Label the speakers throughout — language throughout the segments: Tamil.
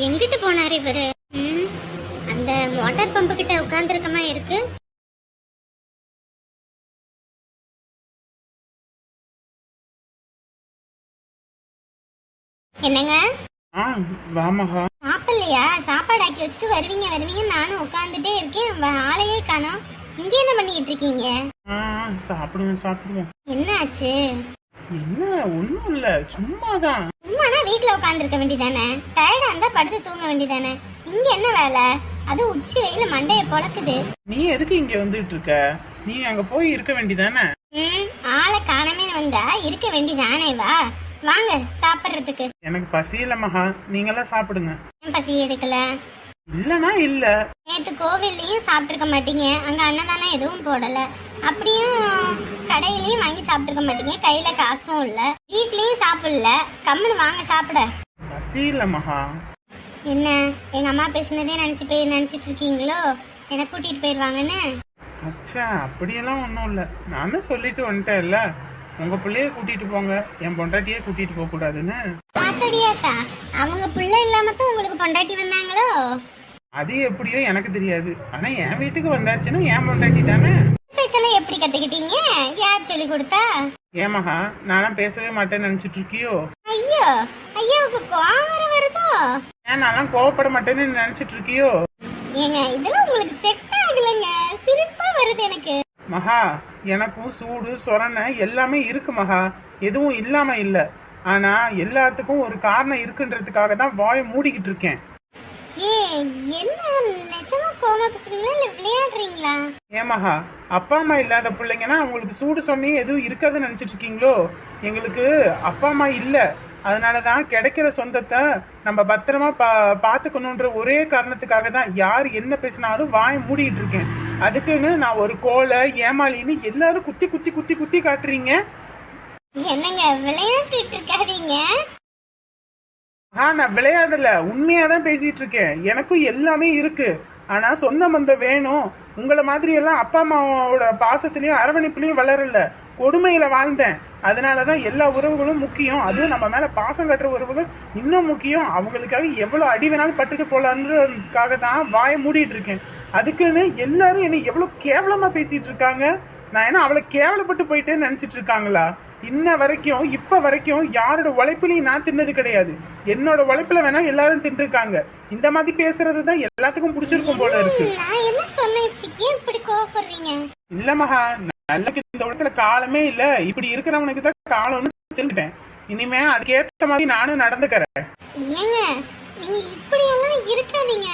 Speaker 1: எங்கிட்டு போனாரு இவரு? ம், அந்த வாட்டர் பம்பு கிட்ட உட்கார்ந்துருக்கமா இருக்கு. என்னங்க? சாப்பிடலையா? சாப்பாடு ஆக்கி வச்சுட்டு வருவீங்க வருவீங்க நானும் உட்காந்துட்டே இருக்கேன். ஆளையே காணோம். இங்க என்ன பண்ணிட்டு இருக்கீங்க?
Speaker 2: ஆ சாப்பிடுவேன் சாப்பிடுவேன்
Speaker 1: என்ன ஆச்சு
Speaker 2: என்ன ஒன்றும் இல்லை சும்மா தான்
Speaker 1: வீட்ல உட்காந்துருக்க வேண்டியதானே? டயர்டா இருந்தா படுத்து தூங்க வேண்டியதானே? இங்க என்ன வேலை? அது உச்சி வெயில மண்டைய பொளக்குது.
Speaker 2: நீ எதுக்கு இங்கே வந்துட்டு இருக்க நீ அங்கே போய் இருக்க வேண்டியதானே?
Speaker 1: ம் ஆளை காணமே வந்தா இருக்க வேண்டியதானே வா. வாங்க சாப்பிட்றதுக்கு.
Speaker 2: எனக்கு பசி இல்லை மகா. நீங்களாம் சாப்பிடுங்க.
Speaker 1: ஏன் பசி எடுக்கல?
Speaker 2: இல்லைனா இல்லை.
Speaker 1: நேத்து கோவில்லையும் சாப்பிட்டுருக்க மாட்டீங்க. அங்க அன்னதானம் எதுவும் போடல. அப்படியும் கடையிலயும் வாங்கி சாப்பிட்டுருக்க மாட்டீங்க. கையில காசும் இல்ல. வீட்லயும் சாப்பிடல. கம்முன்னு வாங்க சாப்பிட.
Speaker 2: பசி இல்லை மகா.
Speaker 1: என்ன? எங்க அம்மா பேசுனதே நினைச்சு போய் நினைச்சிட்டு இருக்கீங்களோ? என்னை கூட்டிட்டு போயிருவாங்கன்னு?
Speaker 2: அச்சா அப்படியெல்லாம் ஒன்றும் இல்லை. நான் தான் சொல்லிட்டு வந்துட்டேன்ல. உங்கள் பிள்ளைய கூட்டிகிட்டு போங்க. என் பொண்டாட்டியே கூட்டிகிட்டு போகக்கூடாதுன்னு
Speaker 1: பாத்தடியாத்தா அவங்க பிள்ளை இல்லாம தான் உங்களுக்கு பொண்டாட்டி வந்தாங்களோ?
Speaker 2: அது எப்படியோ எனக்கு தெரியாது. ஆனால் என் வீட்டுக்கு வந்தாச்சுன்னா என் பொண்டாட்டி தானே?
Speaker 1: பேச்செல்லாம் எப்படி கத்துக்கிட்டீங்க? யார் சொல்லி கொடுத்தா?
Speaker 2: ஏன் மகா நான்லாம் பேசவே மாட்டேன்னு நினச்சிட்டு இருக்கியோ?
Speaker 1: ஐயோ ஐயாவுக்கு கோவம் வருதோ?
Speaker 2: ஏன் நான்லாம் கோவப்பட மாட்டேன்னு நினைச்சிட்டு இருக்கியோ?
Speaker 1: ஏங்க இதெல்லாம் உங்களுக்கு செட் ஆகலைங்க. சிரிப்பா வருது எனக்கு.
Speaker 2: மகா எனக்கும் சூடு சொரணை எல்லாமே இருக்கு மகா. எதுவும் இல்லாம இல்ல. ஆனா எல்லாத்துக்கும் ஒரு காரணம் இருக்குன்றதுக்காக தான் வாயை மூடிக்கிட்டு இருக்கேன்.
Speaker 1: ஏ என்ன நிஜமா கோவமா பேசுறீங்களா? இல்ல விளையாடுறீங்களா?
Speaker 2: ஏன் மகா அப்பா அம்மா இல்லாத பிள்ளைங்கன்னா அவங்களுக்கு சூடு சொன்னே எதுவும் இருக்காதுன்னு நினைச்சிட்டு இருக்கீங்களோ? எங்களுக்கு அப்பா அம்மா இல்ல. அதனால தான் கிடைக்கிற சொந்தத்தை நம்ம பத்திரமா பா பார்த்துக்கணுன்ற ஒரே காரணத்துக்காக தான் யார் என்ன பேசினாலும் வாயை மூடிட்டு இருக்கேன். அதுக்குன்னு நான் ஒரு கோலை ஏமாளின்னு எல்லாரும் குத்தி குத்தி குத்தி குத்தி காட்டுறீங்க.
Speaker 1: என்னங்க விளையாட்டுட்டு இருக்காதீங்க.
Speaker 2: ஆ நான் விளையாடல. உண்மையா தான் பேசிட்டு இருக்கேன். எனக்கும் எல்லாமே இருக்கு. ஆனா சொந்த பந்தம் வேணும். உங்களை மாதிரி எல்லாம் அப்பா அம்மாவோட பாசத்திலயும் அரவணைப்புலயும் வளரல. கொடுமையில வாழ்ந்தேன். அதனாலதான் எல்லா உறவுகளும் முக்கியம். அதுவும் நம்ம மேல பாசம் கட்டுற உறவுகள் இன்னும் முக்கியம். அவங்களுக்காக எவ்வளவு அடி வேணாலும் பட்டுட்டு போலான்றதுக்காக தான் வாயை மூடிட்டு இருக்கேன். அதுக்குன்னு எல்லாரும் என்னை எவ்வளவு கேவலமா பேசிட்டு இருக்காங்க? நான் என்ன அவளை கேவலப்பட்டு போயிட்டேன்னு நினைச்சிட்டு இருக்காங்களா? இன்ன வரைக்கும் இப்ப வரைக்கும் யாரோட உழைப்புலையும் நான் தின்னது கிடையாது. என்னோட உழைப்புல வேணா எல்லாரும் தின்றுருக்காங்க. இந்த மாதிரி பேசுறது தான் எல்லாத்துக்கும் பிடிச்சிருக்கும் போல இருக்கு. இல்ல மகா நல்லக்கு இந்த உலகத்துல காலமே இல்ல. இப்படி இருக்கிறவனுக்கு தான் காலம்னு தெரிஞ்சுட்டேன் இனிமே அதுக்கேத்த மாதிரி நானும் நடந்துக்கிறேன்.
Speaker 1: ஏங்க நீங்க இப்படி எல்லாம் இருக்காதீங்க.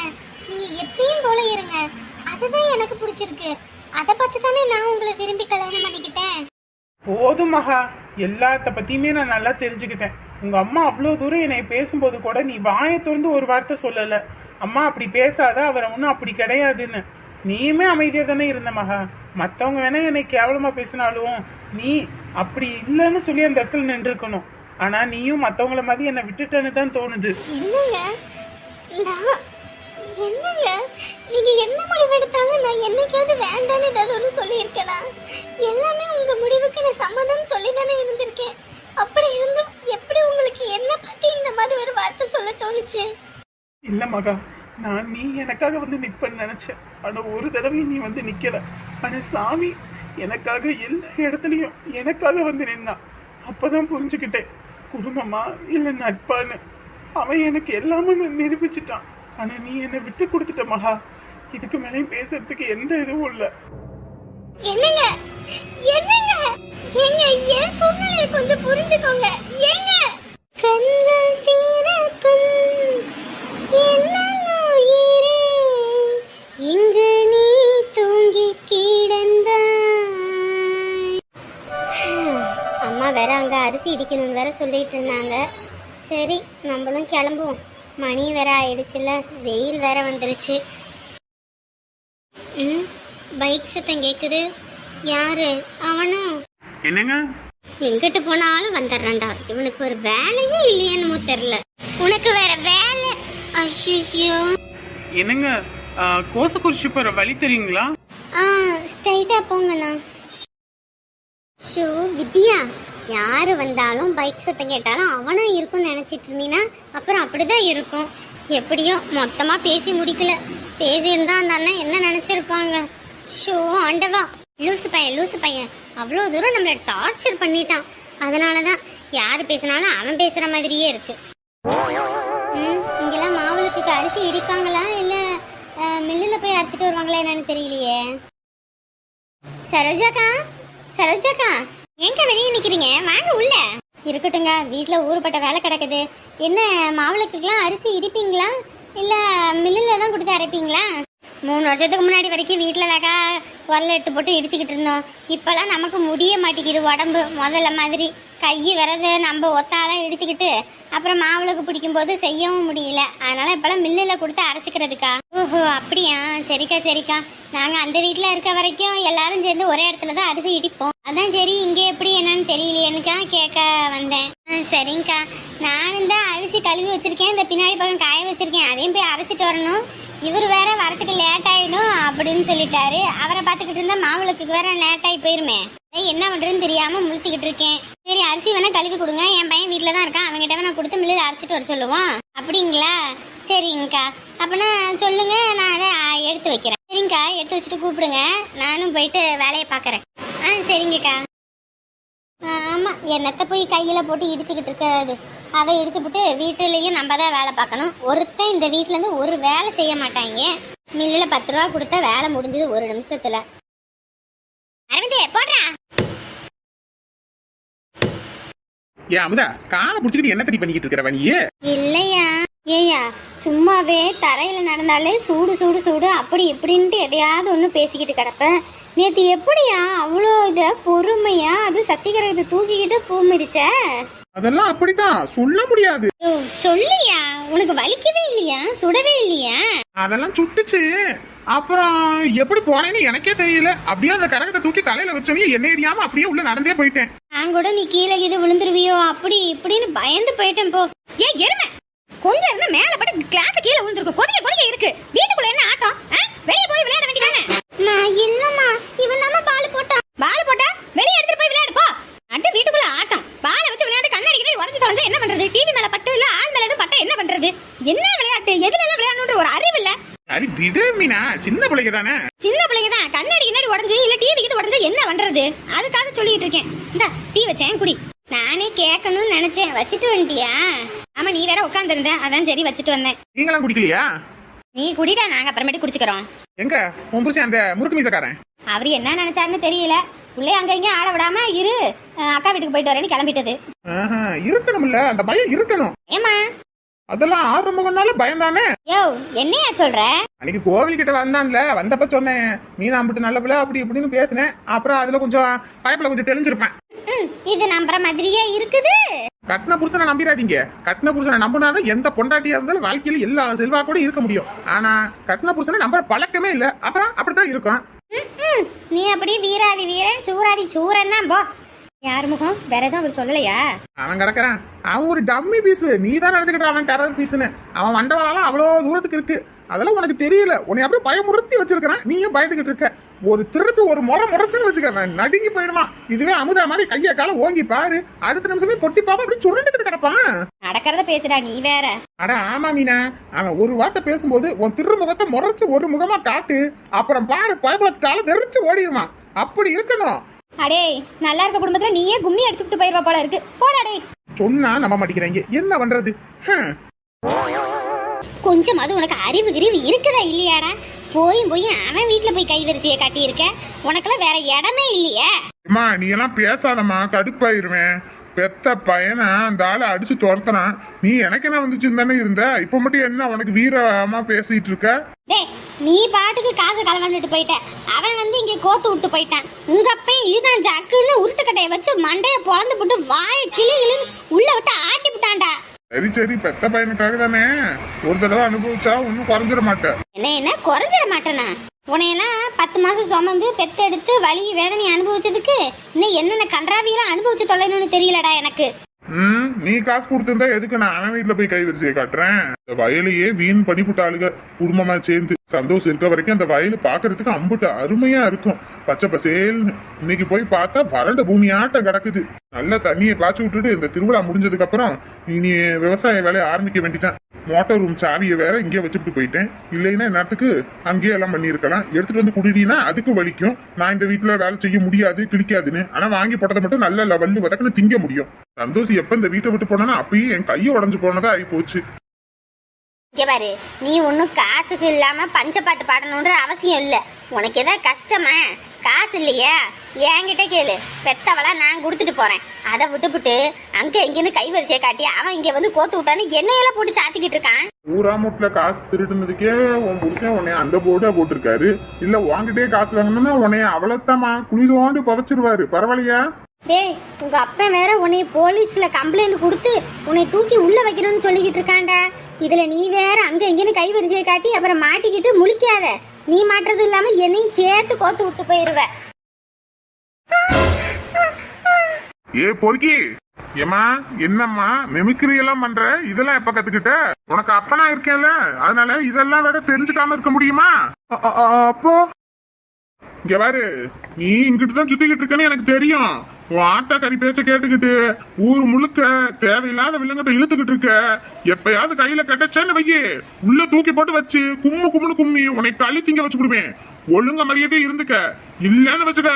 Speaker 1: நீங்க எப்பயும் போல இருங்க. அதுதான் எனக்கு பிடிச்சிருக்கு. அதை பார்த்து தானே நான் உங்களை விரும்பி கல்யாணம் பண்ணிக்கிட்டேன்.
Speaker 2: போதும் மகா. எல்லாத்த பத்தியுமே நான் நல்லா தெரிஞ்சுக்கிட்டேன். உங்க அம்மா அவ்வளவு தூரம் என்னை பேசும்போது கூட நீ வாயை திறந்து ஒரு வார்த்தை சொல்லல. அம்மா அப்படி பேசாத அவரை ஒன்றும் அப்படி கிடையாதுன்னு. நீயுமே அமைதியா தானே இருந்த மகா. மத்தவங்க வேணா என்னை கேவலமா பேசினாலும் நீ அப்படி இல்லைன்னு சொல்லி அந்த இடத்துல நின்றுக்கணும். ஆனா நீயும் மத்தவங்கள மாதிரி என்னை விட்டுட்டேன்னு தான் தோணுது.
Speaker 1: என்னங்க? நீங்க என்ன முடிவெடுத்தாலும் நான் என்னைக்காவது வேண்டாம்னு ஏதாவது ஒன்று சொல்லியிருக்கேனா? எல்லாமே உங்க முடிவுக்கு நான் சம்மதம் சொல்லி தானே இருந்திருக்கேன். அப்படி இருந்தும் எப்படி உங்களுக்கு என்ன பத்தி இந்த மாதிரி ஒரு வார்த்தை சொல்ல தோணுச்சு?
Speaker 2: இல்ல மகா நான் நீ எனக்காக வந்து நிற்பேன்னு நினைச்சேன். ஆனா ஒரு தடவை நீ வந்து நிக்கல. ஆனா சாமி எனக்காக எல்லா இடத்துலயும் எனக்காக வந்து நின்னா. அப்பதான் புரிஞ்சுக்கிட்டேன். குடும்பமா இல்ல நட்பான்னு. அவன் எனக்கு எல்லாமே நிரூபிச்சிட்டான். ஆனா நீ என்னை விட்டு கொடுத்துட்ட மகா. இதுக்கு மேலே பேசுறதுக்கு எந்த இதுவும் இல்லை.
Speaker 1: என்னங்க? என்னங்க? ஏங்க ஏன் சூழ்நிலையை கொஞ்சம் புரிஞ்சுக்கோங்க. ஏங்க? கண்கள் தீரக்கும் என்ன உயிரே இங்கு நீ தூங்கி கிடந்தாய். அம்மா வேற அங்க அரிசி இடிக்கணும்னு வேற சொல்லிட்டு இருந்தாங்க. சரி நம்மளும் கிளம்புவோம். மணி வேற ஆயிடுச்சுல. வெயில் வேற வந்துருச்சு. ம் பைக் சத்தம் கேக்குது. யாரு? அவனும்
Speaker 2: என்னங்க?
Speaker 1: எங்கிட்டு போனாலும் வந்துடுறான்டா. இவனுக்கு ஒரு வேலையே இல்லையேன்னு தெரியல. உனக்கு வேற வேலை? ஐயோ
Speaker 2: என்னங்க? கோசக்குறிச்சி போற வழி தெரியுங்களா?
Speaker 1: ஆ ஸ்ட்ரைட்டா போங்கண்ணா. ஷோ வித்யா? யார் வந்தாலும் பைக் சத்தம் கேட்டாலும் அவனாக இருக்கும்னு நினச்சிட்டு இருந்தீங்கன்னா அப்புறம் அப்படிதான் இருக்கும். எப்படியோ மொத்தமாக பேசி முடிக்கல. பேசியிருந்தா அந்த அண்ணன் என்ன நினச்சிருப்பாங்க? ஷோ ஆண்டவா. லூசு பையன் லூசு பையன். அவ்வளோ தூரம் நம்மளை டார்ச்சர் பண்ணிட்டான். அதனால தான் யார் பேசினாலும் அவன் பேசுகிற மாதிரியே இருக்கு. ம் இங்கெல்லாம் மாவுளத்துக்கு அரிசி இடிப்பாங்களா? இல்லை மில்லில் போய் அரைச்சிட்டு வருவாங்களா என்னன்னு தெரியலையே. சரோஜாக்கா சரோஜாக்கா. எங்க வெளியே நிக்கிறீங்க? வாங்க உள்ள. இருக்கட்டுங்க வீட்ல ஊறுபட்ட வேலை கிடக்குது. என்ன மாவளுக்குலாம் அரிசி இடிப்பீங்களா? இல்ல மில்லில் தான் கொடுத்து அரைப்பீங்களா? மூணு வருஷத்துக்கு முன்னாடி வரைக்கும் வீட்டில் தாக்கா உரல் எடுத்து போட்டு இடிச்சுக்கிட்டு இருந்தோம். இப்போல்லாம் நமக்கு முடிய மாட்டேங்குது உடம்பு. முதல்ல மாதிரி கை விரது நம்ம ஒத்தாலாம் இடிச்சுக்கிட்டு அப்புறம் மாவுளுக்கு பிடிக்கும் போது செய்யவும் முடியல. அதனால இப்போல்லாம் மில்லில் கொடுத்து அரைச்சிக்கிறதுக்கா. ஓஹோ அப்படியா? சரிக்கா சரிக்கா. நாங்கள் அந்த வீட்டில் இருக்க வரைக்கும் எல்லாரும் சேர்ந்து ஒரே இடத்துல தான் அரிசி இடிப்போம். அதான் சரி இங்கே எப்படி என்னன்னு தெரியலையேனுக்கா கேட்க வந்தேன். ஆ சரிங்கக்கா. நானும் தான் அரிசி கழுவி வச்சுருக்கேன். இந்த பின்னாடி பக்கம் காய வச்சுருக்கேன். அதையும் போய் அரைச்சிட்டு வரணும். இவர் வேற வரத்துக்கு லேட் ஆகிடும் அப்படின்னு சொல்லிட்டாரு. அவரை பார்த்துக்கிட்டு இருந்தால் மாவுளுக்கு வேற லேட் ஆகி போயிருமே. என்ன பண்றதுன்னு தெரியாம முழிச்சுக்கிட்டு இருக்கேன். சரி அரிசி வேணா கழுவி கொடுங்க. என் பையன் வீட்டில் தான் இருக்கான். அவங்ககிட்ட வேணா கொடுத்து மில்லில் அரைச்சிட்டு வர சொல்லுவோம் அப்படிங்களா? சரிங்கக்கா. அப்படின்னா சொல்லுங்க நான் அதை எடுத்து வைக்கிறேன். சரிங்கக்கா எடுத்து வச்சுட்டு கூப்பிடுங்க. நானும் போயிட்டு வேலையை பார்க்குறேன். ஆ சரிங்கக்கா. ஆமாம் என்னத்தை போய் கையில் போட்டு இடிச்சுக்கிட்டு இருக்காது அதை இடிச்சு போட்டு நம்ம தான் வேலை பார்க்கணும். ஒருத்தன் இந்த வீட்டிலேருந்து ஒரு வேலை செய்ய மாட்டாங்க. மில்லில் பத்து ரூபா கொடுத்தா வேலை முடிஞ்சது ஒரு நிமிஷத்தில். அரவிந்தே போடுறா.
Speaker 3: ஏன் அமுதா காலை பிடிச்சிக்கிட்டு என்ன தடி பண்ணிக்கிட்டு இருக்கிற நீ
Speaker 1: இல்லையா. ஏயா சும்மாவே தரையில நடந்தாலே சூடு சூடு சூடு அப்படி இப்படின்ட்டு எதையாவது ஒன்று பேசிக்கிட்டு கிடப்பேன் நேற்று எப்படியா அவ்வளோ இதை பொறுமையா அது சத்திகரத்தை தூக்கிக்கிட்டு பூ மிதிச்ச?
Speaker 3: அதெல்லாம் அப்படிதான். சொல்ல முடியாது.
Speaker 1: சொல்லியா? உனக்கு வலிக்கவே இல்லையா? சுடவே இல்லையா?
Speaker 3: அதெல்லாம் சுட்டுச்சு. அப்புறம் எப்படி போனேன்னு எனக்கே தெரியல. அப்படியே அந்த கரகத்தை தூக்கி தலையில வச்சோன்னே என்ன எரியாம அப்படியே உள்ள நடந்தே போயிட்டேன்.
Speaker 1: நான் கூட நீ கீழே இது விழுந்துருவியோ? அப்படி இப்படின்னு பயந்து போயிட்டேன் போ. ஏ எருமை! கொஞ்சம் இருந்தா மேல பட்டு கிளாஸ் கீழே விழுந்திருக்கும் கொதிக்க கொதிக்க இருக்கு. வீட்டுக்குள்ள என்ன ஆட்டம்? வெளியே போய் விளையாட வேண்டியதானே? நான் இல்லம்மா இவன் தான் பால் போட்டான் பால் போட்டா? வெளியே எடுத்துட்டு போய் விளையாடு போ. அட்டு வீட்டுக்குள்ள ஆட்டம். பாலை வச்சு விளையாட்டு கண்ணாடி கிண்ணாடி உடஞ்சு தொலைஞ்சா என்ன பண்றது? டிவி மேல பட்டு இல்ல ஆள் மேல எதுவும் பட்டா என்ன பண்றது? என்ன விளையாட்டு? எதுல எல்லாம் விளையாடணுன்ற ஒரு அறிவு இல்ல.
Speaker 3: சரி விடு மீனா. சின்ன பிள்ளைங்க தானே?
Speaker 1: சின்ன பிள்ளைங்க தான். கண்ணாடி கிண்ணாடி உடஞ்சு இல்ல டிவி இது உடஞ்சா என்ன பண்றது? அதுக்காக சொல்லிட்டு இருக்கேன். இந்த டீ வச்சேன் குடி. நானே கேட்கணும்னு நினைச்சேன். வச்சுட்டு வந்துட்டியா? ஆமா நீ வேற உட்காந்துருந்த அதான் சரி வச்சுட்டு வந்தேன்.
Speaker 3: நீங்களாம் குடிக்கலையா?
Speaker 1: நீ குடிடா நாங்க அப்புறமேட்டு குடிச்சுக்கிறோம்.
Speaker 3: எங்க? உன் புருஷன் அந்த முறுக்கு மீசக்காரன்.
Speaker 1: அவர் என்ன நினைச்சாருன்னு தெரியல. உள்ளே அங்க இங்க ஆட விடாம இரு. அக்கா வீட்டுக்கு போயிட்டு வரேன்னு கிளம்பிட்டது.
Speaker 3: இருக்கணும்ல. அந்த பயம் இருக்கணும்.
Speaker 1: ஏமா
Speaker 3: அதெல்லாம் ஆரம்பம்னால பயம் தானே
Speaker 1: யோ என்னையா சொல்ற?
Speaker 3: அன்னைக்கு கோவில் கிட்ட வந்தான்ல வந்தப்ப சொன்னேன் மீனா அம்பிட்டு நல்ல பிள்ளை அப்படி இப்படின்னு பேசினேன். அப்புறம் அதுல கொஞ்சம் பயப்புல கொஞ்சம் தெளிஞ்சிருப்பேன்.
Speaker 1: இது நம்புற மாதிரியே இருக்குது?
Speaker 3: கட்டின புருஷனை நம்பிடாதீங்க கட்டின புருஷனை நம்பினாதான் எந்த பொண்டாட்டியா இருந்தாலும் வாழ்க்கையில எல்லா செல்வா கூட இருக்க முடியும். ஆனா கட்டின புருஷனை நம்புற பழக்கமே இல்ல. அப்புறம் அப்படித்தான் இருக்கும்.
Speaker 1: நீ அப்படி வீராதி வீரன் சூராதி சூரன் தான் போ. யார் முகம்? வேற எதுவும் அவர் சொல்லலையா?
Speaker 3: அவன் கிடக்குறான். அவன் ஒரு டம்மி பீஸ் நீ தான் நினைச்சுக்கிட்ட அவன் டெரர் பீஸ்னு அவன் வண்டவாளம் அவ்வளோ தூரத்துக்கு இருக்கு. அதெல்லாம் உனக்கு தெரியல. உன்னை அப்படியே பயமுறுத்தி வச்சிருக்கிறான். நீயும் பயந்துகிட்டு இருக்க. ஒரு திருப்பி ஒரு முறை முறைச்சுன்னு வச்சுக்க. நடுங்கி போயிடுவான். இதுவே அமுதா மாதிரி கையை கால ஓங்கி பாரு. அடுத்த நிமிஷமே பொட்டி பாப்பா அப்படி சுருண்டுக்கிட்டு கிடப்பான்.
Speaker 1: நடக்கிறத பேசுடா நீ வேற.
Speaker 3: அட ஆமா மீனா. அவன் ஒரு வார்த்தை பேசும்போது உன் திருமுகத்தை முறைச்சு ஒரு முகமா காட்டு. அப்புறம் பாரு பயபலத்தால தெரிச்சு ஓடிடுவான் அப்படி இருக்கணும்.
Speaker 1: அடே நல்லா இருக்க குடும்பத்துல நீயே கும்மி அடிச்சுட்டு போயிருவா போல இருக்கு. போடா டேய்.
Speaker 3: சொன்னா நம்ப மாட்டேங்கிறாங்க என்ன பண்றது? ஹம்.
Speaker 1: கொஞ்சமாவது உனக்கு அறிவு கிரிவு இருக்குதா இல்லையாடா? போயும் போய் அவன் வீட்டுல போய் கைவரிசையை காட்டி இருக்க உனக்கெல்லாம் வேற இடமே இல்லையே.
Speaker 4: அம்மா நீ எல்லாம் பேசாதம்மா கடுப்பாயிருவேன். பெத்த பையனை அந்த ஆளை அடிச்சு துரத்துறான். நீ எனக்கு என்ன வந்துச்சுன்னு தானே இருந்த? இப்ப மட்டும் என்ன உனக்கு வீரமா பேசிட்டு இருக்க?
Speaker 1: டேய் நீ பாட்டுக்கு காசு களவாண்டுட்டு போயிட்ட. அவன் வந்து இங்க கோத்து விட்டு போயிட்டான். உங்க அப்பையும் இதுதான் ஜக்குன்னு உருட்டுக்கட்டையை வச்சு மண்டைய பொழந்து போட்டு வாயை கிளி கிளி உள்ள விட்டு ஆட்டி விட்டான்டா.
Speaker 4: சரி சரி பெத்த பையனுக்காக தானே? ஒரு தடவை அனுபவிச்சா ஒன்னும் குறைஞ்சிட மாட்டேன்.
Speaker 1: என்ன என்ன? குறைஞ்சிட மாட்டேனா? உன்னையெல்லாம் பத்து மாசம் சுமந்து பெத்தெடுத்து வலி வேதனை அனுபவிச்சதுக்கு இன்னும் என்னென்ன கன்றாவியெல்லாம் அனுபவிச்சு தொலைணும்னு தெரியலடா எனக்கு.
Speaker 4: ம்
Speaker 3: நீ காசு கொடுத்திருந்தா எதுக்கு நான் அவன் வீட்டுல போய் கைவரிசையை காட்டுறேன்? இந்த வயலையே வீண் பண்ணிவிட்டாளுக குடும்பமா சேர்ந்து சந்தோஷம் இருக்க வரைக்கும் அந்த வயல் பாக்குறதுக்கு அம்புட்டு அருமையா இருக்கும். பச்சை பசேல்னு. இன்னைக்கு போய் பார்த்தா வறண்ட பூமியாட்டம் கிடக்குது. நல்ல தண்ணியை பாய்ச்சி விட்டுட்டு இந்த திருவிழா முடிஞ்சதுக்கு அப்புறம் இனி விவசாய வேலையை ஆரம்பிக்க வேண்டிதான். மோட்டார் ரூம் சாவியை வேற இங்கேயே வச்சுட்டு போயிட்டேன். இல்லைன்னா நேரத்துக்கு அங்கேயே எல்லாம் பண்ணியிருக்கலாம். எடுத்துட்டு வந்து குடிடினா அதுக்கு வலிக்கும். நான் இந்த வீட்டுல வேலை செய்ய முடியாது கிளிக்காதுன்னு ஆனா வாங்கி போட்டதை மட்டும் நல்ல லெவல்லு வதக்குன்னு திங்க முடியும். சந்தோஷ் எப்ப இந்த வீட்டை விட்டு போனா அப்பயும் என் கையை உடஞ்சு போனதா ஆகி போச்சு.
Speaker 1: இங்கே பாரு நீ ஒன்றும் காசுக்கு இல்லாம பஞ்சப்பாட்டு பாடணுன்ற அவசியம் இல்லை. உனக்கு எதாவது கஷ்டமா? காசு இல்லையா? என்கிட்ட கேளு. பெத்தவளா நான் கொடுத்துட்டு போறேன். அதை விட்டுப்புட்டு அங்க இங்கேருந்து கைவரிசையை காட்டி அவன் இங்கே வந்து கோத்து விட்டான்னு எண்ணெயெல்லாம் போட்டு சாத்திக்கிட்டு இருக்கான்.
Speaker 3: ஊரா மூட்டில் காசு திருடுனதுக்கே உன் புருஷன் உன்னைய அந்த போர்டா போட்டிருக்காரு. இல்லை உன்கிட்டயே காசு வாங்கணும்னா உன்னைய அவ்வளோத்தாமா குளிர் தோண்டி புதைச்சிருவாரு. பரவாயில்லையா?
Speaker 1: டேய் உங்க அப்பா வேற உன்னை போலீஸ்ல கம்ப்ளைண்ட் கொடுத்து உன்னை தூக்கி உள்ள வைக்கணும்னு சொல்லிக்கிட்டு இருக்காண்டா இதுல நீ வேற அங்க இங்கன்னு கைவரிசையை காட்டி அப்புறம் மாட்டிக்கிட்டு முழிக்காத. நீ மாட்டுறது இல்லாம என்னையும் சேர்த்து கோத்து விட்டு போயிருவ.
Speaker 3: ஏ பொறுக்கி. ஏமா என்னம்மா மெமிக்ரி எல்லாம் பண்ற? இதெல்லாம் எப்ப கத்துக்கிட்ட? உனக்கு அப்பனா இருக்கேன்ல. அதனால இதெல்லாம் விட தெரிஞ்சுக்காம இருக்க முடியுமா? அப்போ? இங்க பாரு நீ இங்கிட்டு தான் சுத்திக்கிட்டு இருக்கேன்னு எனக்கு தெரியும். உன் ஆட்டா கறி பேச்ச கேட்டுக்கிட்டு ஊர் முழுக்க தேவையில்லாத வில்லங்கத்தை இழுத்துக்கிட்டு இருக்க. எப்பயாவது கையில கட்டச்சேன்னு வையே. உள்ள தூக்கி போட்டு வச்சு கும்மு கும்முன்னு கும்மி உன்னை தள்ளி திங்க வச்சு விடுவேன் ஒழுங்க மரியாதை இருந்துக்க. இல்லன்னு வச்சுக்க.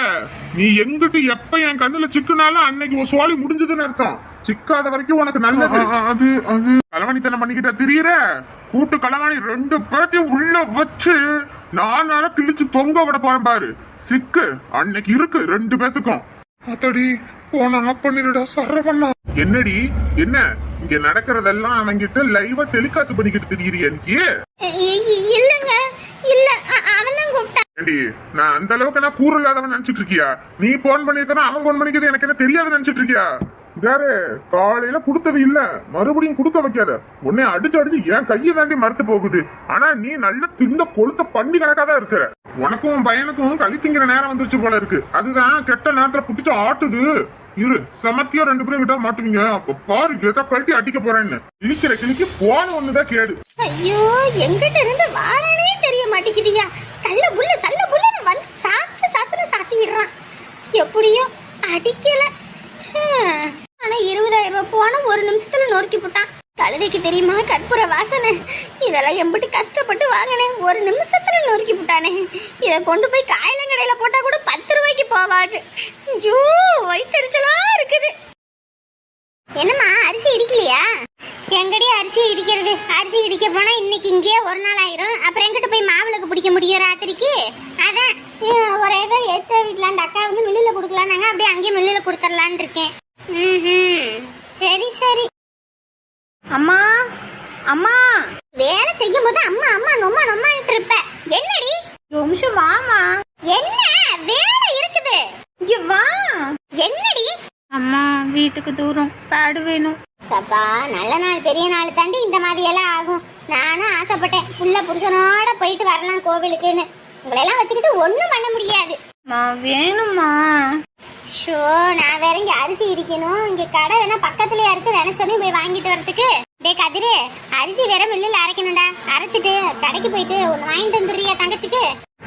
Speaker 3: நீ எங்கிட்டு எப்ப என் கண்ணுல சிக்குனாலும் அன்னைக்கு உன் சோழி முடிஞ்சதுன்னு அர்த்தம். சிக்காத வரைக்கும் உனக்கு நல்லது. அது அது. களவாணித்தனம் பண்ணிக்கிட்ட தெரியற. கூட்டு களவாணி ரெண்டு பேர்த்தையும் உள்ள வச்சு நான் நேர கிழிச்சு தொங்க விட போறேன் பாரு. சிக்கு. அன்னைக்கு இருக்கு ரெண்டு பேத்துக்கும். அத்தடி போனா பண்ணிடுடா சரவண்ணா என்னடி? என்ன? இங்க நடக்கிறதெல்லாம் அவன்கிட்ட லைவா டெலிகாஸ்ட் பண்ணிக்கிட்டு தெரியுறியா நீ
Speaker 1: இல்லங்க. இல்ல அவன் தான் கூப்பிட்டான்.
Speaker 3: ஏண்டி நான் அந்த அளவுக்கு நான் கூறு இல்லாதவன் நினைச்சிட்டு இருக்கியா? நீ போன் பண்ணிருக்கனா அவன் போன் பண்ணிக்கிறது எனக்கு என்ன தெரியாது நினைச்சிட்டு இருக்கியா? வேறு காலையில கொடுத்தது இல்ல. மறுபடியும் கொடுக்க வைக்காத. உன்னை அடிச்சு அடிச்சு என் கையை தாண்டி மறுத்து போகுது. ஆனா நீ நல்ல திண்ட கொளுத்த பண்ணி கணக்கா தான் இருக்கிற. உனக்கும் பையனுக்கும் களி திங்கிற நேரம் வந்துருச்சு போல இருக்கு. அதுதான் கெட்ட நேரத்துல புடிச்சு ஆட்டுது. இரு சமத்தியா ரெண்டு பேரும் கிட்ட மாட்டுவீங்க. அப்ப பாரு எதை கழட்டி அடிக்க போறேன்னு. இழிக்கிற கிழிக்கு போன ஒண்ணுதான் கேடு.
Speaker 1: ஐயோ எங்கிட்ட இருந்து வாரனே தெரிய மாட்டேங்குதியா சல்ல புல்ல சல்ல புல்ல வந்து சாத்து சாத்துன்னு சாத்திடுறான். எப்படியோ அடிக்கல. ஆனா இருபதாயிரம் ரூபாய் போன ஒரு நிமிஷத்துல நொறுக்கி போட்டான் கழுதைக்கு தெரியுமா? கற்பூர வாசனை. இதெல்லாம் எம்பிட்டு கஷ்டப்பட்டு வாங்கினேன். ஒரு நிமிஷத்துல நொறுக்கி போட்டானே. இதை கொண்டு போய் காயலங்கடையில போட்டா கூட பத்து ரூபாய்க்கு போவாது. ஐயோ வயிற்றுச்சலா இருக்குது. என்னம்மா அரிசி இடிக்கலையா? எங்கடி அரிசி இடிக்கிறது? அரிசி இடிக்க போனா இன்னைக்கு இங்கேயே ஒரு நாள் ஆயிரும். அப்புறம் எங்கிட்ட போய் மாவிளக்கு பிடிக்க முடியும் ராத்திரிக்கு? அதான் ஒரே பேர் ஏத்த வீட்டில் அந்த அக்கா வந்து மில்லில் கொடுக்கலான்னாங்க. அப்படியே அங்கேயே மில்லில் கொடுத்துடலான்னு இருக்கேன். சரி சரி. அம்மா அம்மா. வேலை செய்யும் போது அம்மா அம்மா நொம்மா நொம்மான்ட்டு இருப்ப. என்னடி? நிமிஷம் வாமா என்ன? வேலை இருக்குது. இங்க வா. என்னடி?
Speaker 5: அம்மா வீட்டுக்கு தூரம். பேடு வேணும்.
Speaker 1: சப்பா நல்ல நாள் பெரிய நாள் தாண்டி இந்த மாதிரி எல்லாம் ஆகும். நானும் ஆசைப்பட்டேன். புள்ள புருஷனோட போயிட்டு வரலாம் கோவிலுக்குன்னு. உங்களெல்லாம் வச்சுக்கிட்டு ஒன்றும் பண்ண முடியாது.
Speaker 5: மா வேணுமா
Speaker 1: ஷோ நான் வேற இங்க அரிசி இடிக்கணும். இங்க கடை வேணா பக்கத்துலயா இருக்கு. நினைச்சோன்னே போய் வாங்கிட்டு வரதுக்கு. டே கதிரு அரிசி வேற மில்லில் அரைக்கணும்டா. அரைச்சிட்டு கடைக்கு போயிட்டு ஒன்று வாங்கிட்டு வந்துடுறியா தங்கச்சிக்கு?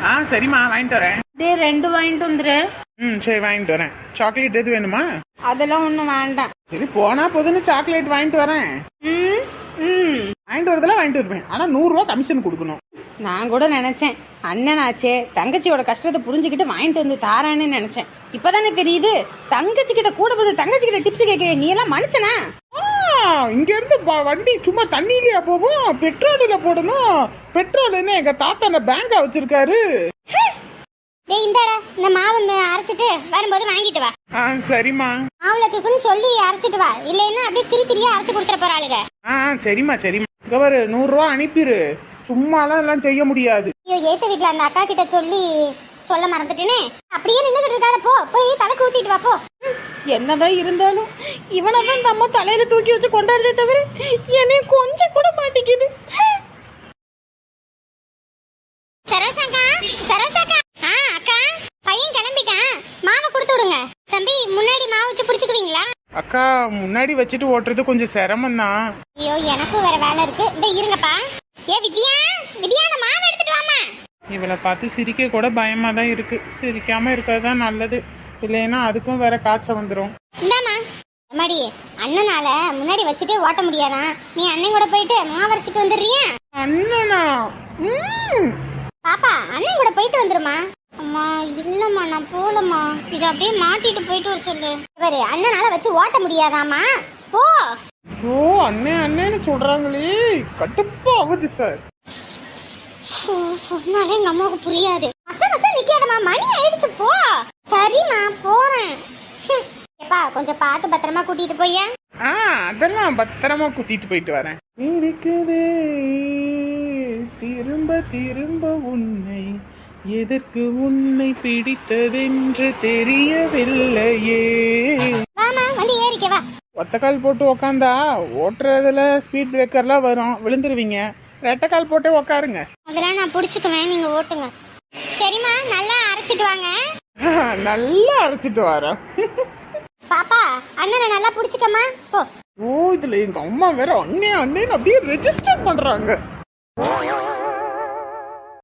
Speaker 2: ஆ சரிம்மா வாங்கிட்டு வரேன்.
Speaker 5: டே ரெண்டு வாங்கிட்டு வந்துரு.
Speaker 2: ம் சரி வாங்கிட்டு வரேன். சாக்லேட் எது வேணுமா?
Speaker 5: அதெல்லாம் ஒன்றும் வேண்டாம்.
Speaker 2: சரி போனா போதுன்னு சாக்லேட் வாங்கிட்டு வரேன்.
Speaker 5: ம்? ம்.
Speaker 2: வாங்கிட்டு வரதெல்லாம் வாங்கிட்டு வருவேன். ஆனா நூறுரூவா கமிஷன் கொடுக்கணும்.
Speaker 5: நான் கூட நினைச்சேன். அண்ணனாச்சே தங்கச்சியோட கஷ்டத்தை புரிஞ்சுக்கிட்டு வாங்கிட்டு வந்து தாரான்னு நினைச்சேன். இப்பதானே தெரியுது? தங்கச்சி கிட்ட கூட போது தங்கச்சி கிட்ட டிப்ஸ் கேட்கிறேன் நீ எல்லாம் மனுஷனா?
Speaker 2: ஆ, இங்க இருந்து ப- வண்டி சும்மா தண்ணியிலயா போகும்? பெட்ரோலில் போடணும். பெட்ரோல் என்ன எங்க தாத்தா என்ன பேங்கா வச்சிருக்காரு.
Speaker 1: டேய் இந்தாடா இந்த மாவு அரைச்சிட்டு வரும்போது வாங்கிட்டு வா.
Speaker 2: ஆ சரிம்மா.
Speaker 1: மாவுளக்குன்னு சொல்லி அரைச்சிட்டு வா. இல்லைன்னா அப்படியே திரி திரியா அரைச்சு கொடுத்துற போறாளுங்க
Speaker 2: ஆ சரிம்மா சரிம்மா. இங்க பாரு நூறுரூவா அனுப்பிடு சும்மாலாம் எல்லாம் செய்ய முடியாது.
Speaker 1: ஐயோ ஏத்த வீட்ல அந்த அக்கா கிட்ட சொல்லி சொல்ல மறந்துட்டேனே. அப்படியே நின்னுகிட்டு இருக்காத போ. போய் தலை ஊத்திட்டு வா போ.
Speaker 5: என்னதான் இருந்தாலும் இவனை தான் இந்த அம்மா தலையில தூக்கி வச்சு கொண்டாடுதே தவிர என்னை கொஞ்சம் கூட மாட்டேங்குது
Speaker 1: சரோசாக்கா சரோசாக்கா ஆ அக்கா பையன் கிளம்பிட்டான் மாவை கொடுத்து விடுங்க தம்பி முன்னாடி மாவு வச்சு பிடிச்சிக்குவீங்களா?
Speaker 2: அக்கா முன்னாடி வச்சுட்டு ஓட்டுறது கொஞ்சம் சிரமம் தான்
Speaker 1: ஐயோ எனக்கும் வேற வேலை இருக்கு. இந்த இருங்கப்பா. ஏ வித்யா வித்யா அந்த மாவு எடுத்துட்டு வாமா
Speaker 2: இவளை பார்த்து சிரிக்க கூட பயமா தான் இருக்கு. சிரிக்காம இருக்கிறது தான் நல்லது. இல்லைன்னா அதுக்கும் வேற காய்ச்சல் வந்துடும்
Speaker 1: இந்தாம்மா. அம்மாடி அண்ணனால முன்னாடி வச்சுட்டு ஓட்ட முடியாதா? நீ அண்ணன் கூட போயிட்டு மாவு அரைச்சிட்டு வந்துடுறியா?
Speaker 2: அண்ணனா? ம்.
Speaker 1: பாப்பா அண்ணன் கூட போயிட்டு வந்துருமா அம்மா இல்லம்மா நான் போலம்மா இதை அப்படியே மாட்டிட்டு போயிட்டு வர சொல்லு. இவரு அண்ணனால வச்சு ஓட்ட முடியாதாம்மா? போ.
Speaker 2: ஐயோ அண்ணே அண்ணேன்னு சொல்றாங்களே. கட்டுப்பா ஆகுது சார்
Speaker 1: ஓ, சொன்னாலே எங்க அம்மாவுக்கு புரியாது. மச நிக்காதம்மா. மணி ஆயிடுச்சு போ. சரிம்மா போறேன். ஹம். எப்பா கொஞ்சம் பார்த்து பத்திரமா கூட்டிட்டு போயா
Speaker 2: ஆ அதெல்லாம் பத்திரமா கூட்டிட்டு போயிட்டு வரேன். இருக்குதே திரும்ப திரும்ப உன்னை எதற்கு உன்னை பிடித்ததென்று தெரியவில்லையே?
Speaker 1: வாமா வண்டி ஏறிக்க வா.
Speaker 2: ஒத்தக்கால் போட்டு உக்காந்தா ஓட்டுறதுல ஸ்பீட் பிரேக்கர்லாம் வரும். விழுந்துருவீங்க. ரெட்டைக்கால் போட்டு உக்காருங்க.
Speaker 1: அதெல்லாம் நான் புடிச்சுக்குவேன். நீங்க ஓட்டுங்க. சரிம்மா நல்லா அரைச்சிட்டு வாங்க.
Speaker 2: நல்லா அரைச்சிட்டு வரேன்
Speaker 1: பாப்பா அண்ணனை நல்லா புடிச்சுக்கம்மா. போ.
Speaker 2: ஓ இதுல எங்க அம்மா வேற அண்ணே அண்ணேன்னு அப்படியே ரெஜிஸ்டர் பண்றாங்க.